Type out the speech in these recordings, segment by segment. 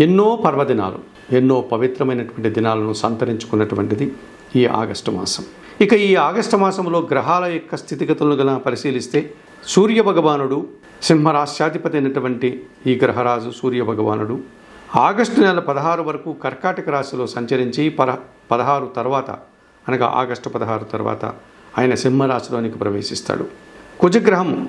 ఎన్నో పర్వదినాలు ఎన్నో పవిత్రమైనటువంటి దినాలను సంతరించుకున్నటువంటిది ఈ ఆగస్టు మాసం. ఇక ఈ ఆగస్టు మాసంలో గ్రహాల యొక్క స్థితిగతులను గల పరిశీలిస్తే సూర్య భగవానుడు సింహరాశ్యాధిపతి అయినటువంటి ఈ గ్రహరాజు సూర్య భగవానుడు ఆగస్టు నెల పదహారు వరకు కర్కాటక రాశిలో సంచరించి పర పదహారు తర్వాత అనగా ఆగస్టు పదహారు తర్వాత ఆయన సింహరాశిలోనికి ప్రవేశిస్తాడు. కుజగ్రహం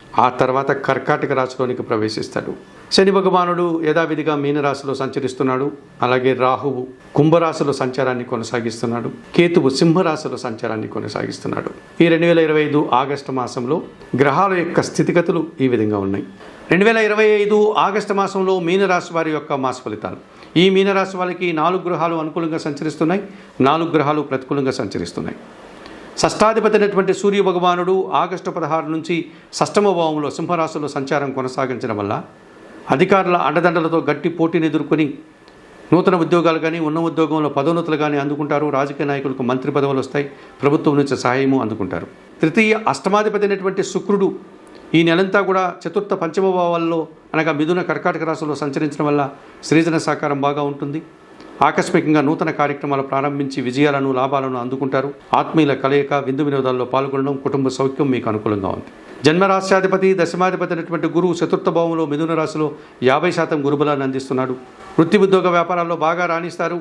ఆ తర్వాత కర్కాటక రాశిలోనికి ప్రవేశిస్తాడు. శని భగవానుడు యథావిధిగా మీనరాశిలో సంచరిస్తున్నాడు. అలాగే రాహువు కుంభరాశిలో సంచారాన్ని కొనసాగిస్తున్నాడు. కేతువు సింహరాశిలో సంచారాన్ని కొనసాగిస్తున్నాడు. ఈ రెండు వేల ఇరవై ఐదు ఆగస్టు మాసంలో గ్రహాల యొక్క స్థితిగతులు ఈ విధంగా ఉన్నాయి. రెండు వేల ఇరవై ఐదు ఆగస్టు మాసంలో మీనరాశి వారి యొక్క మాస ఫలితాలు. ఈ మీనరాశి వారికి నాలుగు గ్రహాలు అనుకూలంగా సంచరిస్తున్నాయి. నాలుగు గ్రహాలు ప్రతికూలంగా సంచరిస్తున్నాయి. షష్టాధిపతి అయినటువంటి సూర్య భగవానుడు ఆగస్టు పదహారు నుంచి షష్టమ భావంలో సింహరాశిలో సంచారం కొనసాగించడం వల్ల అధికారుల అండదండలతో గట్టి పోటీని ఎదుర్కొని నూతన ఉద్యోగాలు కానీ ఉన్న ఉద్యోగంలో పదోన్నతులు కానీ అందుకుంటారు. రాజకీయ నాయకులకు మంత్రి పదవులు వస్తాయి. ప్రభుత్వం నుంచి సహాయము అందుకుంటారు. తృతీయ అష్టమాధిపతి అయినటువంటి శుక్రుడు ఈ నెలంతా కూడా చతుర్థ పంచమ భావాల్లో అనగా మిథున కర్కాటక రాశిలో సంచరించడం వల్ల సృజన సహకారం బాగా ఉంటుంది. ఆకస్మికంగా నూతన కార్యక్రమాలు ప్రారంభించి విజయాలను లాభాలను అందుకుంటారు. ఆత్మీయుల కలయిక విందు వినోదాల్లో పాల్గొనడం కుటుంబ సౌఖ్యం మీకు అనుకూలంగా ఉంది. జన్మరాశ్యాధిపతి దశమాధిపతి అయినటువంటి గురువు చతుర్థ భావంలో మిథున రాశిలో యాభై శాతం గురుబలాన్ని అందిస్తున్నాడు. వృత్తి ఉద్యోగ వ్యాపారాల్లో బాగా రాణిస్తారు.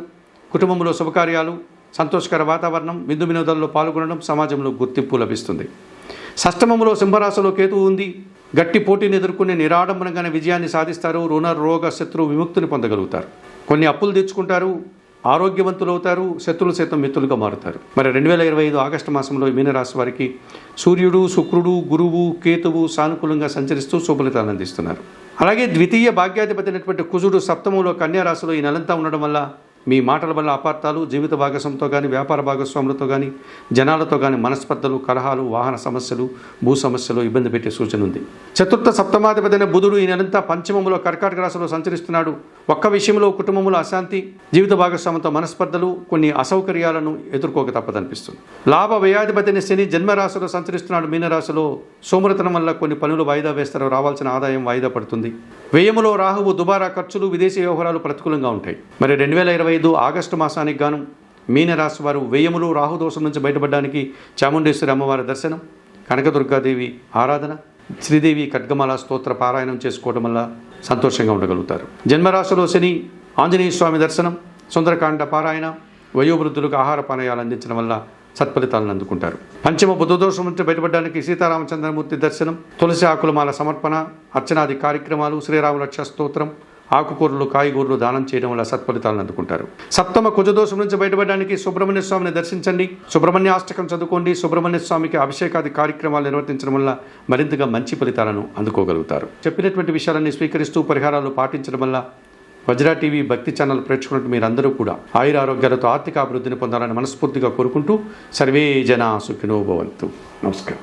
కుటుంబంలో శుభకార్యాలు సంతోషకర వాతావరణం విందు వినోదాల్లో పాల్గొనడం సమాజంలో గుర్తింపు లభిస్తుంది. షష్టమంలో సింహరాశిలో కేతువు ఉంది. గట్టి పోటీని ఎదుర్కొనే నిరాడంబరంగానే విజయాన్ని సాధిస్తారు. రుణ రోగ శత్రు విముక్తిని పొందగలుగుతారు. కొన్ని అప్పులు తెచ్చుకుంటారు ఆరోగ్యవంతులు అవుతారు. శత్రులు సైతం మిత్రులుగా మారుతారు. మరి రెండు వేల ఇరవై ఐదు ఆగస్టు మాసంలో మీనరాశి వారికి సూర్యుడు శుక్రుడు గురువు కేతువు సానుకూలంగా సంచరిస్తూ శుభలితాలు అందిస్తున్నారు. అలాగే ద్వితీయ భాగ్యాధిపతి అయినటువంటి కుజుడు సప్తమంలో కన్యా రాశిలో ఈ నెలంతా ఉండడం వల్ల మీ మాటల వల్ల అపార్థాలు జీవిత భాగస్వామితో కానీ వ్యాపార భాగస్వాములతో కానీ జనాలతో కానీ మనస్పర్ధలు కలహాలు వాహన సమస్యలు భూ సమస్యలు ఇబ్బంది పెట్టే సూచన ఉంది. చతుర్థ సప్తమాధిపతి బుధుడు ఈ నెలంతా పంచమంలో కర్కాటక రాశిలో సంచరిస్తున్నాడు. ఒక్క విషయంలో కుటుంబంలో అశాంతి జీవిత భాగస్వామితో మనస్పర్ధలు కొన్ని అసౌకర్యాలను ఎదుర్కోక తప్పదనిపిస్తుంది. లాభ వ్యయాధిపతిని శని జన్మరాశిలో సంచరిస్తున్నాడు. మీనరాశిలో సోమరతనం వల్ల కొన్ని పనులు వాయిదా వేస్తారు. రావాల్సిన ఆదాయం వాయిదా పడుతుంది. వ్యయములో రాహువు దుబారా ఖర్చులు విదేశీ వ్యవహారాలు ప్రతికూలంగా ఉంటాయి. మరి రెండు వేల ఇరవై ఐదు ఆగస్టు మాసానికి గాను మీనరాశి వారు వెయ్యములు రాహుదోషం నుంచి బయటపడడానికి చాముండేశ్వరి అమ్మవారి దర్శనం కనకదుర్గాదేవి ఆరాధన శ్రీదేవి ఖడ్గమాల స్తోత్ర పారాయణం చేసుకోవడం వల్ల సంతోషంగా ఉండగలుగుతారు. జన్మరాశిలో శని ఆంజనేయ స్వామి దర్శనం సుందరకాండ పారాయణ వయోవృద్ధులకు ఆహార పానయాలు అందించడం వల్ల సత్ఫలితాలను అందుకుంటారు. పంచమ బుద్ధదోషం నుంచి బయటపడడానికి సీతారామచంద్రమూర్తి దర్శనం తులసి ఆకులమాల సమర్పణ అర్చనాది కార్యక్రమాలు శ్రీరామరక్ష స్తోత్రం ఆకుకూరలు కాయగూరలు దానం చేయడం వల్ల సత్ఫలితాలను అందుకుంటారు. సప్తమ కుజదోషం నుంచి బయటపడడానికి సుబ్రహ్మణ్య స్వామిని దర్శించండి. సుబ్రహ్మణ్య అష్టకం చదువుకోండి. సుబ్రహ్మణ్య స్వామికి అభిషేకాది కార్యక్రమాలు నిర్వర్తించడం వల్ల మరింతగా మంచి ఫలితాలను అందుకోగలుగుతారు. చెప్పినటువంటి విషయాలన్నీ స్వీకరిస్తూ పరిహారాలు పాటించడం వల్ల వజ్రా టీవీ భక్తి ఛానల్ ప్రేక్షకులకు మీరందరూ కూడా ఆయుర ఆరోగ్యాలతో ఆర్థిక అభివృద్ధిని పొందాలని మనస్ఫూర్తిగా కోరుకుంటూ సర్వే జన సుఖినోభవంతు నమస్కారం.